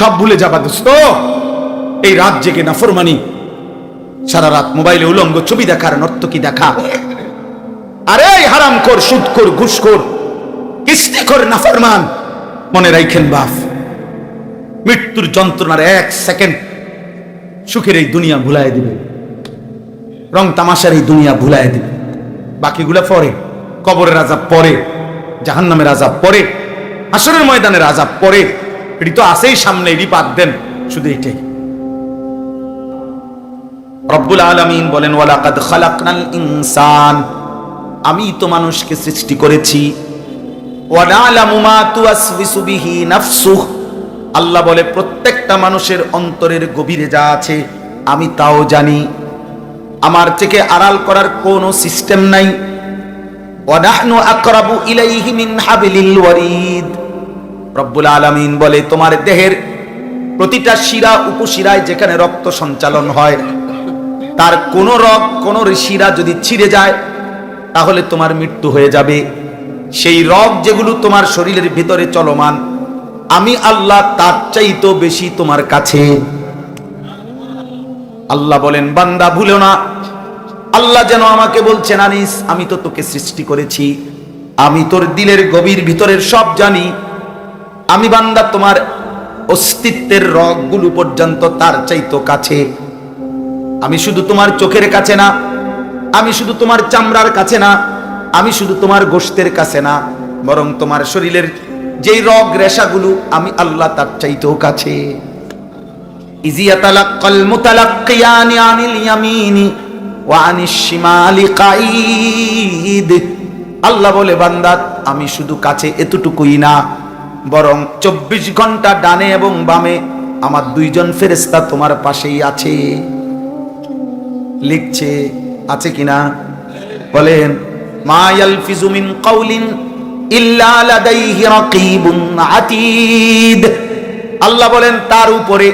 সব ভুলে যাবা দোস্ত। এই রাত জেগে নাফরমানি সারা রাত মোবাইলে উলঙ্গ ছবি দেখার নর্তকি দেখা? আরে হারাম কর সুদ কর ঘুষ কর কিস্তি কর নাফরমান মনে রাখেন বাপ, মৃত্যুর যন্ত্রণার এক সেকেন্ড সুখের এই দুনিয়া ভুলাই দিবে। রং তামাশার এই দুনিয়া ভুলাই দিবে। বাকিগুলা পরে, কবরের আজাব পরে, জাহান্নামের আজাব পরে আসরের ময়দানের আজাব পরে এটি তো আসেই সামনে, এটি বাদ দেন। শুধু এটাই। রব্বুল আলামিন বলেন, ওয়ালাকাদ খালাকনাল ইনসান। আমি তো মানুষকে সৃষ্টি করেছি। আল্লাহ বলে, প্রত্যেকটা মানুষের অন্তরের গভীরে যা আছে, আমি তাও জানি। আমার থেকে আড়াল করার কোনো সিস্টেম নাই। ওয়ানাহনু আকরাবু ইলাইহি মিন হাবিলিল ওয়ারিদ। রব্বুল আলামিন বলে, তোমার দেহের প্রতিটা শিরা উপশিরায় যেখানে রক্ত সঞ্চালন হয়, তার কোন রগ, কোন শিরা যদি ছিঁড়ে যায়, তাহলে তোমার মৃত্যু হয়ে যাবে। সেই রগ যেগুলো তোমার শরীরের ভিতরে চলমান, আমি আল্লাহ তার চাইতো বেশি তোমার কাছে। আল্লাহ বলেন, বান্দা, ভুলো না। আল্লাহ যেন আমাকে বলছেন, আনিস, আমি তো তোকে সৃষ্টি করেছি। আমি তোর দিলের গভীর ভিতরের সব জানি। আমি বান্দা, তোমার অস্তিত্বের রগগুলো পর্যন্ত তার চাইতো কাছে। আমি শুধু তোমার চোখের কাছে না, আমি শুধু তোমার চামড়ার কাছে না, আমি শুধু তোমার গোষ্ঠের কাছে না, বরং তোমার শরীরের যেই রগ রেশাগুলো আমি আল্লাহ তার চাইতেও কাছে। ওয়া আল্লাহ বলে, বান্দা, আমি শুধু কাছে এতটুকুই না বরং চব্বিশ ঘণ্টা ডানে এবং বামে আমার দুইজন ফেরেস্তা তোমার পাশেই আছে। লিখছে, আছে কিনা? বলেন, মা ইয়ালফিজু মিন কাউলিন আল্লাহ বলেন, তার উপরে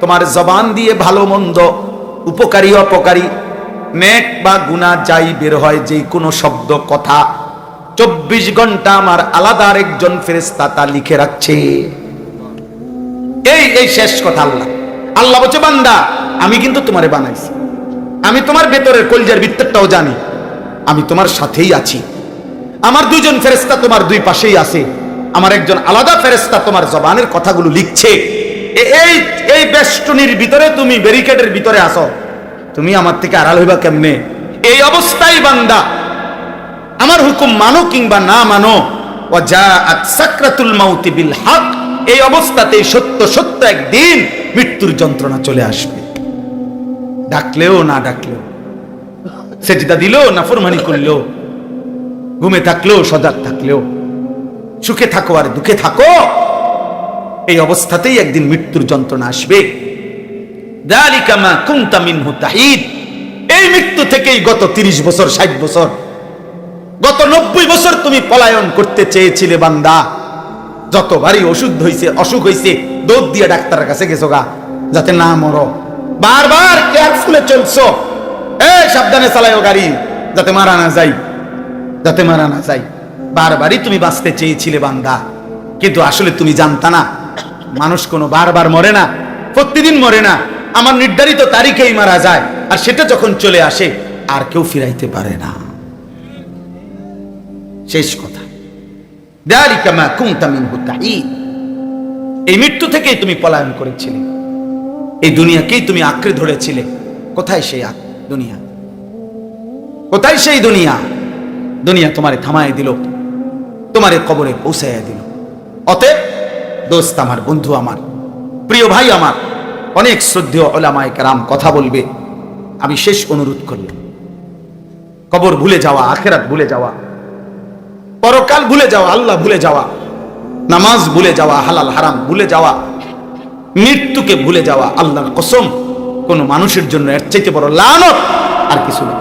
তোমার জবান দিয়ে ভালো মন্দ উপকারী অপকারী নেক বা গুনাহ যাই বের হয়, যে কোনো শব্দ, কথা চব্বিশ ঘণ্টা আমার আলাদা আরেকজন ফেরেস্তা তা লিখে রাখছে। এই এই শেষ কথা আল্লাহ। আল্লাহ বলছে, বান্দা, আমি কিন্তু তোমারে বানাইছি। আমি তোমার ভেতরের কলজার ভিতরটাও জানি। আমি তোমার সাথেই আছি। আমার দুইজন ফেরেস্তা তোমার দুই পাশেই আছে। আমার একজন আলাদা ফেরেস্তা তোমার জবানের কথাগুলো লিখছে। এই এই বেষ্টনীর ভিতরে তুমি ব্যারিকেডের ভিতরে আসো তুমি আমার থেকে আড়াল হইবা কেমনে? এই অবস্থায় বান্দা আমার হুকুম মানো কিংবা না মানো ও যা সাকরাতুল মাউতি বিল হক, এই অবস্থাতেই সত্য সত্য একদিন মৃত্যুর যন্ত্রণা চলে আসবে। ডাকলেও না ডাকলেও, সেজদা দিলেও না ফরমানি করলেও, ঘুমে থাকলেও সজাগ থাকলেও, সুখে থাকো আর দুঃখে থাকো, এই অবস্থাতেই একদিন মৃত্যুর যন্ত্রণা আসবে। এই মৃত্যু থেকেই গত 30 বছর 60 বছর গত 90 বছর তুমি পলায়ন করতে চেয়েছিলে বান্দা। যতবারই ওষুধ হইছে, অসুখ হইছে দৌড় দিয়ে ডাক্তারের কাছে গেছো গা, যাতে না মরো। বারবার কেয়ারফুলে চলছো। এ সাবধানে চালাইও গাড়ি, যাতে মারা না যাই যাতে মারা না যাই বারবারই তুমি বাঁচতে চেয়েছিলে বান্দা। কিন্তু আসলে তুমি জানতা না, মানুষ কোনো বারবার মরে না, প্রতিদিন মরে না। আমার নির্ধারিত তারিখেই মারা যায়, আর সেটা যখন চলে আসে, আর কেউ ফিরাইতে পারে না। শেষ কথা। এই মৃত্যু থেকেই তুমি পলায়ন করেছিলে। এই দুনিয়াকেই তুমি আঁকড়ে ধরেছিলে। কোথায় সেই দুনিয়া? কোথায় সেই দুনিয়া? দুনিয়া তোমারে থামায় দিল, তোমারে কবরে পৌঁছাইয়া দিল। অতএব দোস্ত আমার, বন্ধু আমার, প্রিয় ভাই আমার, অনেক শ্রদ্ধেয় ওলামায় কারাম কথা বলবে। আমি শেষ অনুরোধ করলাম। কবর ভুলে যাওয়া, আখেরাত ভুলে যাওয়া পরকাল ভুলে যাওয়া, আল্লাহ ভুলে যাওয়া, নামাজ ভুলে যাওয়া, হালাল, হারাম ভুলে যাওয়া, মৃত্যুকে ভুলে যাওয়া, আল্লাহর কসম, কোন মানুষের জন্য এর চাইতে বড় লানত আর কিছু না।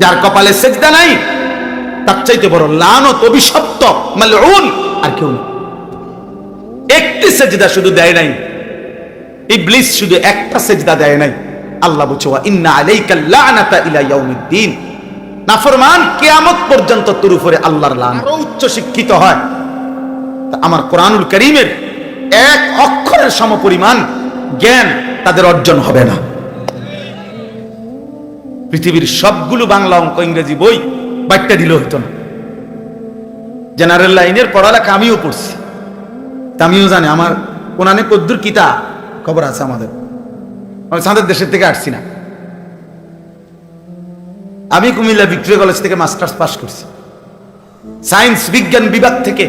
যার কপালে সেজদা নাই, তার চাইতে বড় লানত, অভিশপ্ত, মালউন আর কেউ না। একটি সেজদা শুধু দেয় নাই, ইবলিস শুধু একটা সেজদা দেয় নাই। আল্লাহ ওয়া ইন্না আলাইকা লানাতা ইলা ইয়াউমিদ্দিন। নাফরমান কেয়ামত পর্যন্ত তোর উপরে আল্লাহর লান। উচ্চ শিক্ষিত হয়। আমার কোরআনুল করিমের এক অক্ষরের সমপরিমাণ জ্ঞান তাদের অর্জন হবে না। পৃথিবীর সবগুলো বাংলা অঙ্ক ইংরেজি বই বাট্টা দিলেও হতো না। জেনারেল লাইনের পড়ালেখা আমিও পড়ছি। আমিও জানি, আমার কোনানে কদ্দুর কিতা খবর আছে আমাদের। আমি সাঁদের দেশের থেকে আসছি না। আমি কুমিল্লা ভিক্টোরিয়া কলেজ থেকে মাস্টার্স পাস করছি। সায়েন্স, বিজ্ঞান বিভাগ থেকে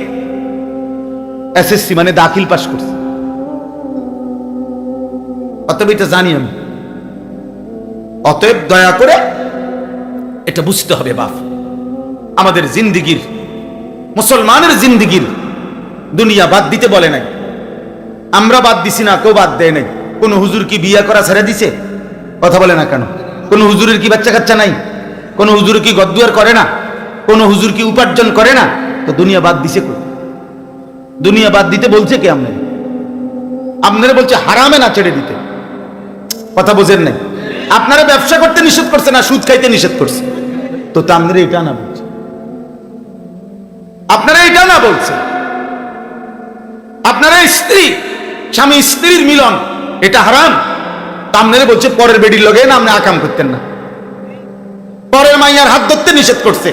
এসএসসি মানে দাখিল পাস করছি। অতএব এটা জানি আমি। অতএব দয়া করে এটা বুঝতে হবে বাপ। আমাদের জিন্দিগির, মুসলমানের জিন্দিগির দুনিয়া বাদ দিতে বলে নাই। আমরা বাদ দিছি না, কেউ বাদ দেয় নাই। কোন হুজুর কি বিয়া করা ছেড়ে দিছে? কথা বলে না কেন? কোন হুজুরের কি বাচ্চা কাচ্চা নাই? কোন হুজুর কি গদ্দুয়ার করে না? কোন হুজুর কি উপার্জন করে না? তো দুনিয়া বাদ দিছে? দুনিয়া বাদ দিতে বলছে কে আপনার? আপনারা বলছে হারামে না ছেড়ে দিতে। কথা বোঝেন নাই? আপনারা ব্যবসা করতে নিষেধ করছে না, সুদ খাইতে নিষেধ করছে। তো তা এটা না বলছে। আপনারা এটা না বলছে। আপনারা স্ত্রী, স্বামী স্ত্রীর মিলন, এটা হারাম। তা আপনারা বলছে পরের বেডির লগে না, আপনি আকাম করতেন না। পরের মাইয়ার হাত ধরতে নিষেধ করছে।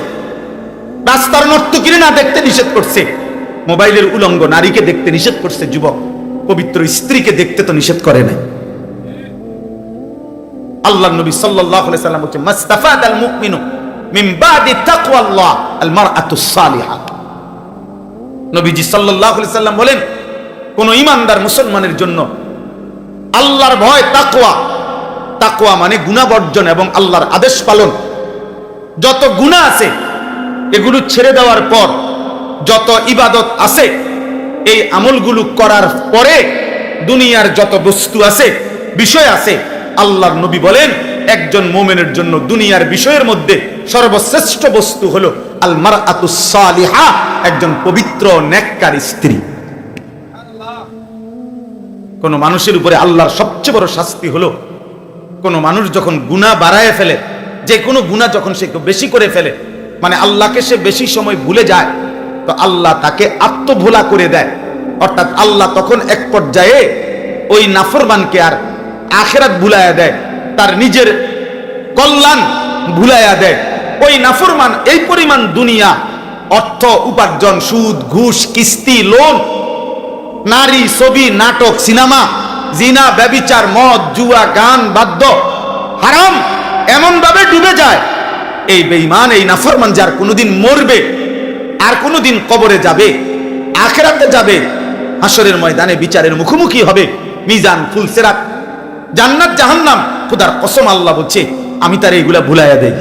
রাস্তার নর্তকিরে না দেখতে নিষেধ করছে। মোবাইলের উলঙ্গ নারীকে দেখতে নিষেধ করছে যুবক। পবিত্র স্ত্রীকে দেখতে তো নিষেধ করে নাই। আল্লাহ নবী সাল্লাল্লাহু আলাইহি সাল্লাম বলছেন মুমিনু মিন বাদি তাকওয়াল্লাহ আল সালিহা। নবীজি সাল্লাল্লাহু আলাইহি সাল্লাম বলেন, কোন ঈমানদার মুসলমানের জন্য আল্লাহর ভয় তাকওয়া। তাকওয়া মানে গুনাহ বর্জন এবং আল্লাহর আদেশ পালন। যত গুনাহ আছে, এগুলো ছেড়ে দেওয়ার পর যত ইবাদত আছে, এই আমলগুলো করার পরে দুনিয়ার যত বস্তু আছে, বিষয় আছে, আল্লাহর নবী বলেন, একজন মোমেনের জন্য দুনিয়ার বিষয়ের মধ্যে সর্বশ্রেষ্ঠ বস্তু হলো আল মারআতুস সালিহা, একজন পবিত্র নেককার স্ত্রী। কোন মানুষের উপরে আল্লাহর সবচেয়ে বড় শাস্তি হলো, কোন মানুষ যখন গুণা বাড়ায় ফেলে যে কোনো গুণা যখন সে বেশি করে ফেলে মানে আল্লাহকে সে বেশি সময় ভুলে যায়, তো আল্লাহ তাকে আত্মভোলা করে দেয়। অর্থাৎ আল্লাহ তখন এক পর্যায়ে ওই নাফরমানকে আর আখেরাত ভুলাইয়া দেয়, তার নিজের কল্যাণ ভুলাইয়া দেয়। ওই নাফরমান এই পরিমাণ দুনিয়া, অর্থ, উপার্জন, সুদ, ঘুষ, কিস্তি, লোন, নারী, ছবি, নাটক, সিনেমা, জিনা, ব্যবিচার, মদ, জুয়া, গান, বাদ্য, হারাম। এমনভাবে ডুবে যায়। এই বেঈমান, এই নাফরমান যার কোনোদিন মরবে, আর কোনোদিন কবরে যাবে, আখেরাতে যাবে হাসরের ময়দানে বিচারের মুখোমুখি হবে, মিজান ফুলসেরাত জান্নাত জাহান্নাম, খুদার কসম আল্লাহ বলছে, আমি তার এইগুলা ভুলাইয়া দেই।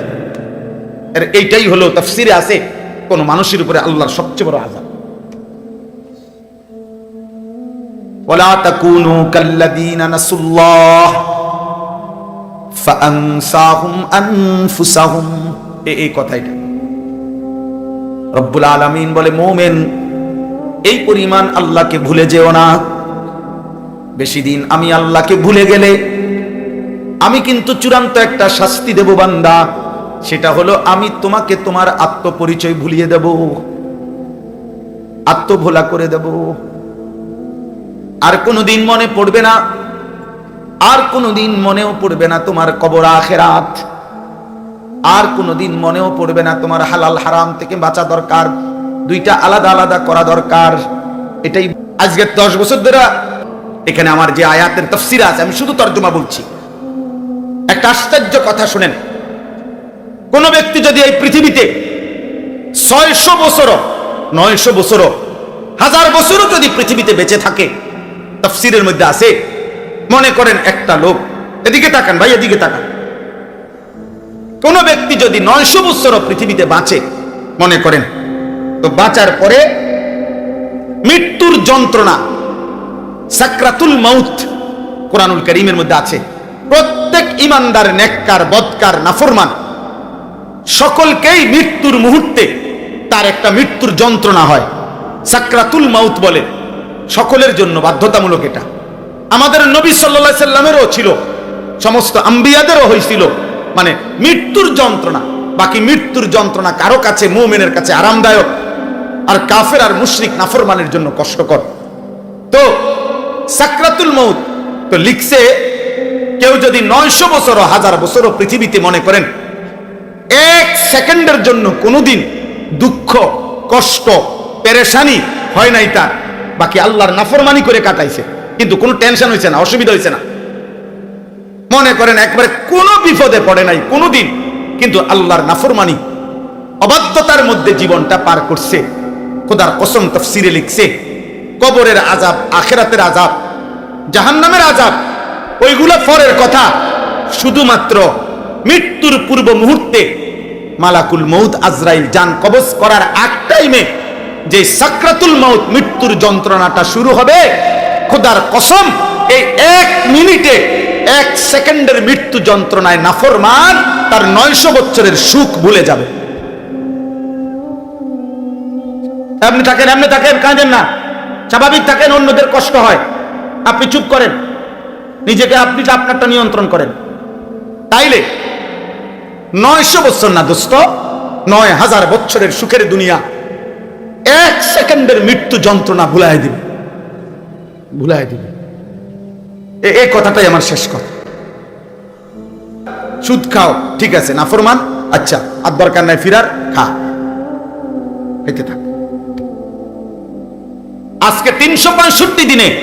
আর এইটাই হলো তাফসিরে আছে, কোন মানুষের উপরে আল্লাহর সবচেয়ে বড় আজাদ ওলা তাকুনু কাল্লাযীনা নাসুল্লাহ। এই কথাইটা রব্বুল আলামিন বলে, মোমেন, এই পরিমাণ আল্লাহকে ভুলে যেও না। বেশি দিন আমি আল্লাহকে ভুলে গেলে আমি কিন্তু চূড়ান্ত একটা শাস্তি দেব, বান্দা। সেটা হলো, আমি তোমাকে তোমার আত্মপরিচয় ভুলিয়ে দেব। আত্মভোলা করে দেব। আর কোনোদিন মনে পড়বে না আর কোনোদিন মনেও পড়বে না তোমার কবর আখেরাত। আর কোনোদিন মনেও পড়বে না তোমার হালাল হারাম থেকে বাঁচা দরকার। দুইটা আলাদা আলাদা করা দরকার। এটাই আজকে দশ বছর ধরে এখানে আমার যে আয়াতের তফসির আছে, আমি শুধু তর্জমা বলছি। একটা আশ্চর্য কথা শুনেন। কোন ব্যক্তি যদি এই পৃথিবীতে ছয়শো বছরও, নয়শো বছরও, হাজার বছরও যদি পৃথিবীতে বেঁচে থাকে, তফসিরের মধ্যে আছে মনে করেন একটা লোক। এদিকে তাকান ভাই, এদিকে তাকান। কোন ব্যক্তি যদি নয়শো বছরও পৃথিবীতে বাঁচে, মনে করেন, তো বাঁচার পরে মৃত্যুর যন্ত্রণা, সাকরাতুল মাউত কোরআনুল করিমের মধ্যে আছে। প্রত্যেক ইমানদার, নেককার, বদকার, নাফরমান, সকলকেই মৃত্যুর মুহূর্তে তার একটা মৃত্যুর যন্ত্রণা হয়। সাকরাতুল মাউত বলে, সকলের জন্য বাধ্যতামূলক এটা। আমাদের নবী সাল্লা সাল্লামেরও ছিল, সমস্ত আম্বিয়াদেরও হয়েছিল মানে মৃত্যুর যন্ত্রণা, বাকি মৃত্যুর যন্ত্রণা কারও কাছে, মুমিনের কাছে আরামদায়ক, আর কাফের আর মুশরিক নাফরমানের জন্য কষ্টকর। তো সাকরাতুল মৌত তো লিখছে, কেউ যদি নয়শো বছর হাজার বছরও পৃথিবীতে মনে করেন, এক সেকেন্ডের জন্য কোনোদিন দুঃখ, কষ্ট, পেরেশানি হয় নাই তার, বাকি আল্লাহর নাফরমানি করে কাটাইছে। কিন্তু কোনো টেনশন হয়েছে না, অসুবিধা হয়েছে না। মনে করেন একবারে কোনো বিপদে পড়ে নাই কোনোদিন কিন্তু আল্লাহর নাফরমানি অবাধ্যতার মধ্যে জীবনটা পার করছে। খোদার কসম তফসিরে লিখছে, কবরের আজাব আখেরাতের আজাব জাহান্নামের আজাব ওইগুলো পরের কথা। শুধুমাত্র মৃত্যুর পূর্ব মুহূর্তে মালাকুল মৌত আজরাইল যান কবজ করার আগ টাইমে যে সাকরাতুল মৌত মৃত্যুর যন্ত্রণাটা শুরু হবে খোদার কসম, এই এক মিনিটে, এক সেকেন্ডের মৃত্যু যন্ত্রণায় নাফরমান, তার নয়শো বছরের সুখ ভুলে যাবে। আপনি থাকেন আপনি থাকেন, কাঁদেন না। স্বাভাবিক থাকেন, অন্যদের কষ্ট হয়। আপনি চুপ করেন। নিজেকে আপনি আপনারটা নিয়ন্ত্রণ করেন। তাইলে, নয়শো বছর না দোস্ত, নয় হাজার বছরের সুখের দুনিয়া, এক সেকেন্ডের মৃত্যু যন্ত্রণা ভুলাই দিবে। ভুলাই দিবে। এই কথাটাই আমার শেষ কথা। সুদ খাও, ঠিক আছে নাফরমান আচ্ছা আর দরকার নাই ফিরার, খা। খেতে থাক। আজকে তিনশো পঁয়ষট্টি দিনে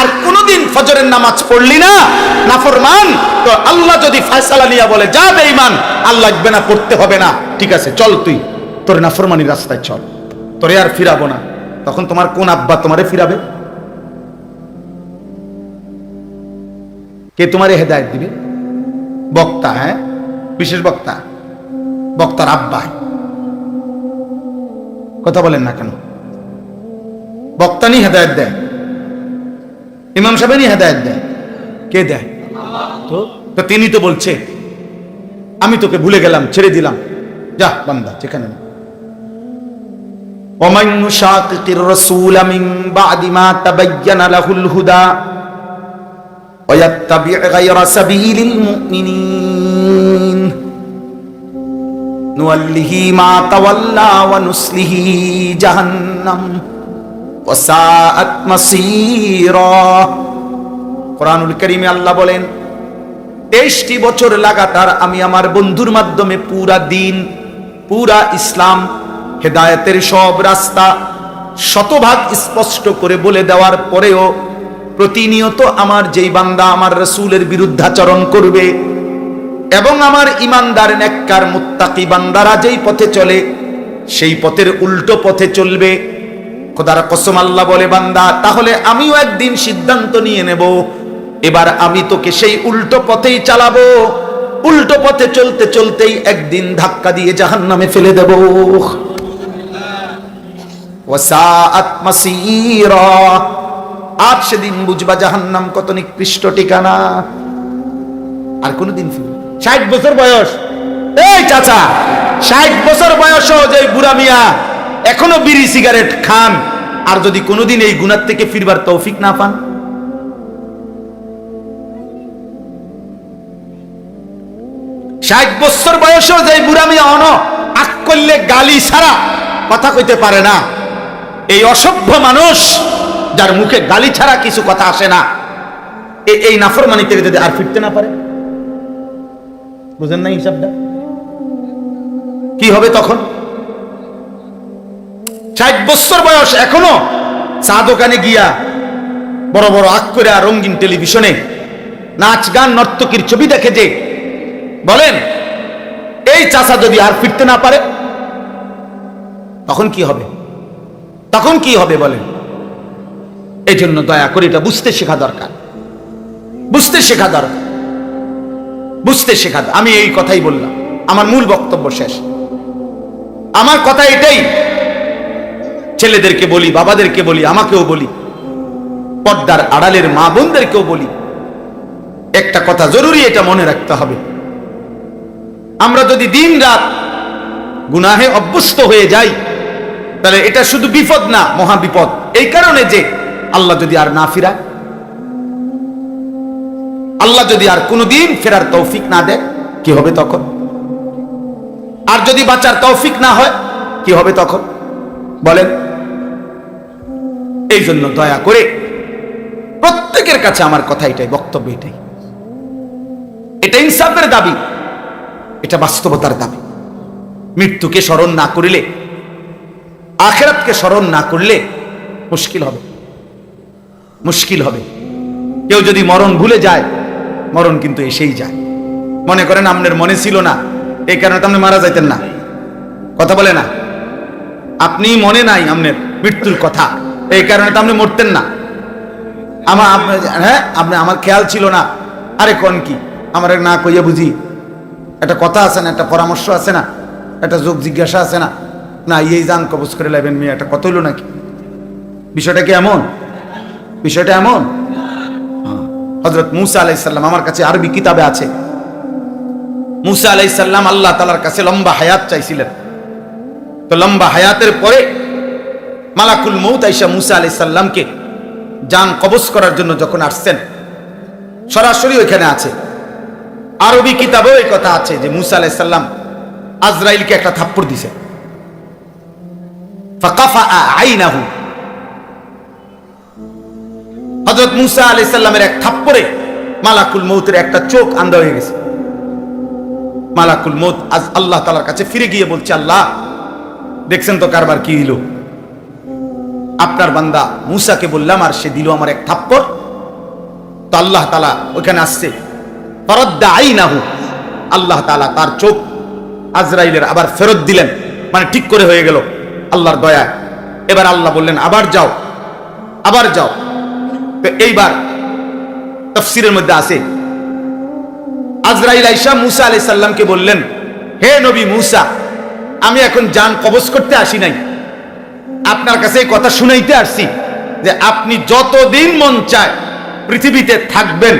আর কোনদিন ফজরের নামাজ পড়লি না নাফরমান তো আল্লাহ যদি ফায়সালা নিয়ে বলে, যা বেঈমান আল্লাহ লাগবে না, পড়তে হবে না। ঠিক আছে, চল তুই। তোর নাফরমানির রাস্তায় চল। তোরে আর ফিরাবো না। তখন তোমার কোন আব্বা তোমারে ফিরাবে? কে তোমারে হেদায়ত দিবে বক্তা হ্যাঁ বিশেষ বক্তা বক্তার আব্বা কথা বলেন না কেন বক্তানি হেদায়ত দেয় ইমাম সাহেবেরই হেদায়ত দেয় কে দেয় তো তো তিনি তো বলছে আমি তোকে ভুলে গেলাম ছেড়ে দিলাম যা বান্দা যেখানে না। ومن يشاقق الرسول من بعد ما تبين له الهدى ويتبع غير سبيل المؤمنين نوله ما تولى ونسله جهنم ওয়াসাআত মাসীরা কোরআনুল কারীমে আল্লাহ বলেন তেইশটি বছর লাগাতার আমি আমার বন্ধুর মাধ্যমে পুরা দিন পুরা ইসলাম হেদায়েতের সব রাস্তা শতভাগ স্পষ্ট করে বলে দেওয়ার পরেও প্রতিনিয়ত আমার যেই বান্দা আমার রসুলের বিরুদ্ধাচরণ করবে এবং আমার ইমানদার, নেককার, মুত্তাকি বান্দারা যেই পথে চলে, সেই পথের উল্টো পথে চলবে। খোদার কসম আল্লাহ বলে, বান্দা, তাহলে আমিও একদিন সিদ্ধান্ত নিয়ে নেব, এবার আমি তোকে সেই উল্টো পথেই চালাবো। উল্টো পথে চলতে চলতেই একদিন ধাক্কা দিয়ে জাহান্নামে ফেলে দেব। ওয়াসাআত মাসীরা। আর সেদিন বুঝবা জাহান্নাম কত নিকৃষ্ট ঠিকানা। আর কোনদিন ফিরবে ষাট বছর বয়স। এই চাচা ষাট বছর বয়স যে বুড়া মিয়া এখনও বিড়ি সিগারেট খান আর যদি কোনোদিন এই গুণার থেকে ফিরবার তৌফিক না পান? ষাট বছর বয়সেও যে বুড়া মিয়া অন আক করলে গালি ছাড়া কথা কইতে পারে না। এই অসভ্য মানুষ যার মুখে গালি ছাড়া কিছু কথা আসে না। এই নাফরমানি থেকে যদি আর ফিরতে না পারে? বুঝেন না হিসাবটা? কি হবে তখন? ষাট বছর বয়স এখনও চা দোকানে গিয়া বড় বড় আক করে আর রঙিন টেলিভিশনে নাচ গান নর্তকীর ছবি দেখে যে বলেন, এই চাষা যদি আর ফিরতে না পারে, তখন কি হবে? তখন কি হবে বলেন? এই জন্য দয়া করে এটা বুঝতে শেখা দরকার। বুঝতে শেখা দরকার। বুঝতে শেখা আমি এই কথাই বললাম। আমার মূল বক্তব্য শেষ। আমার কথা এটাই। ছেলেদেরকে বলি, বাবাদেরকে বলি, আমাকেও বলি, পর্দার আড়ালের মা বোনদেরকেও বলি। একটা কথা জরুরি এটা মনে রাখতে হবে। আমরা যদি দিন রাত গুনাহে অভ্যস্ত হয়ে যাই, তাহলে এটা শুধু বিপদ না মহা বিপদ এই কারণে যে আল্লাহ যদি আর না ফিরায়, আল্লাহ যদি আর কোনোদিন ফেরার তৌফিক না দেয়, কি হবে তখন? আর যদি বাঁচার তৌফিক না হয়, কি হবে তখন? বলেন। এই জন্য দয়া করে প্রত্যেকের কাছে আমার কথা এটাই, বক্তব্য এটাই। এটা ইনসাফের দাবি, এটা বাস্তবতার দাবি। মৃত্যুকে স্মরণ না করিলে, আখেরাতকে স্মরণ না করলে মুশকিল হবে। মুশকিল হবে। কেউ যদি মরণ ভুলে যায়, মরণ কিন্তু এসেই যায়। মনে করেন আপনার মনে ছিল না, এই কারণে আপনি মারা যাইতেন না। কথা বলে না। আপনি মনে নাই আপনার মৃত্যুর কথা, এই কারণে তো আপনি মরতেন না। আমার হ্যাঁ আপনি আমার খেয়াল ছিল না। আরে কোন কি? আমার না কইয়া বুঝি। একটা কথা আছে না, একটা পরামর্শ আছে না, একটা যোগ জিজ্ঞাসা আছে না। না, এই যান কবজ করে লাইবেন মেয়ে, একটা কথা হইল নাকি? বিষয়টা কি এমন? বিষয়টা এমন? হজরত মুসা আলাইসাল্লাম আমার কাছে আরবি কিতাবে আছে। মুসা আলাইসাল্লাম আল্লাহ তালার কাছে লম্বা হায়াত চাইছিলেন। তো লম্বা হায়াতের পরে মালাকুল মৌত আইসা মুসা আলাইসাল্লামকে যান কবজ করার জন্য যখন আসছেন, সরাসরি ওইখানে আছে। আরবি কিতাবেও এই কথা আছে যে মুসা আলাইসাল্লাম আজরাইলকে একটা থাপ্পড় দিছে। ফাকাফা আইনাহু। হজরত মুসা আলাইসাল্লামের এক থাপ্পড়ে মালাকুল মৌতের একটা চোখ আন্দা হয়ে গেছে। মালাকুল মৌত আজ আল্লাহ তালার কাছে ফিরে গিয়ে বলছে, আল্লাহ, দেখছেন তো কারবার কি দিল আপনার বান্দা মুসাকে বললাম আর সে দিল আমার এক থাপ্পড়। তো আল্লাহ তালা ওখানে আসছে। ফরদ্দা আইনাহু। আল্লাহ তালা তার চোখ আজরাইলের আবার ফেরত দিলেন। মানে ঠিক করে হয়ে গেল আল্লাহর দয়া এবার আল্লাহ বললেন, আবার যাও আবার যাও। এইবার তফসিরের মধ্যে আছে। আজরাইল আইসা মুসা আলাই সাল্লামকে বললেন, হে নবী মুসা, আমি এখন যান কবজ করতে আসি নাই। আপনার কাছে এই কথা শুনাইতে আসছি যে আপনি যতদিন মন চায় পৃথিবীতে থাকবেন,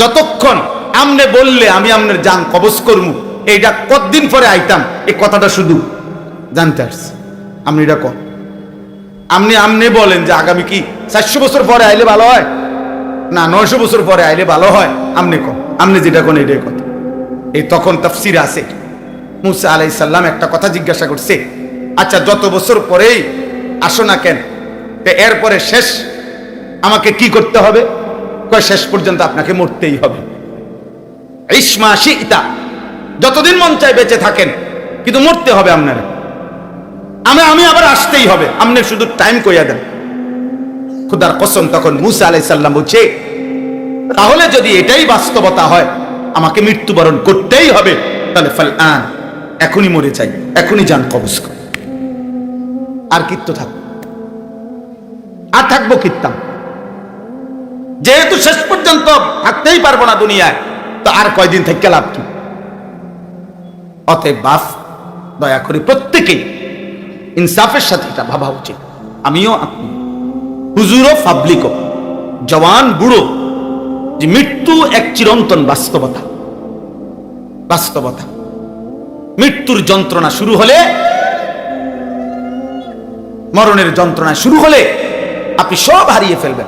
যতক্ষণ আমনে বললে আমি আপনার যান কবজ করব, এইটা কতদিন পরে আইতাম, এই কথাটা শুধু জানতে আসছি। আপনি এটা কর আপনি আমনে বলেন যে আগামী কি? চারশো বছর পরে আইলে ভালো হয়? না, নয়শো বছর পরে আইলে ভালো হয়? আমনে কন। আমনে যেটা কোন এটাই কথা। এই তখন তাফসির আছে। মুসা আলাই সাল্লাম একটা কথা জিজ্ঞাসা করছে আচ্ছা যত বছর পরেই আসো না কেন? এরপরে শেষ? আমাকে কি করতে হবে? কয়, শেষ পর্যন্ত আপনাকে মরতেই হবে। ইসমা শিতা যতদিন মন চায় বেঁচে থাকেন, কিন্তু মরতে হবে আপনার। আমি আমি আবার আসতেই হবে। আপনি শুধু টাইম কইয়া দেন। খুদার কসম, তখন মুসা আলাই সাল্লাম বলছে, তাহলে যদি এটাই বাস্তবতা হয়, আমাকে মৃত্যুবরণ করতেই হবে, তাহলে ফাল আন, এখনই মরে যাই, এখনই যান কবজ কর। আর কিত্ত থাকব? আর থাকব কিত্তাম? যেহেতু শেষ পর্যন্ত থাকতেই পারব না দুনিয়ায়, তো আর কয়দিন থেকে লাভ কি? অতএব বাপ, দয়া করে প্রত্যেকেই ইনসাফের সাথে এটা ভাবা উচিত। আমিও আপনি। হুজুরও পাবলিকও জওয়ান বুড়ো। যে মৃত্যু এক চিরন্তন বাস্তবতা। বাস্তবতা। মৃত্যুর যন্ত্রণা শুরু হলে, মরণের যন্ত্রণা শুরু হলে আপনি সব হারিয়ে ফেলবেন।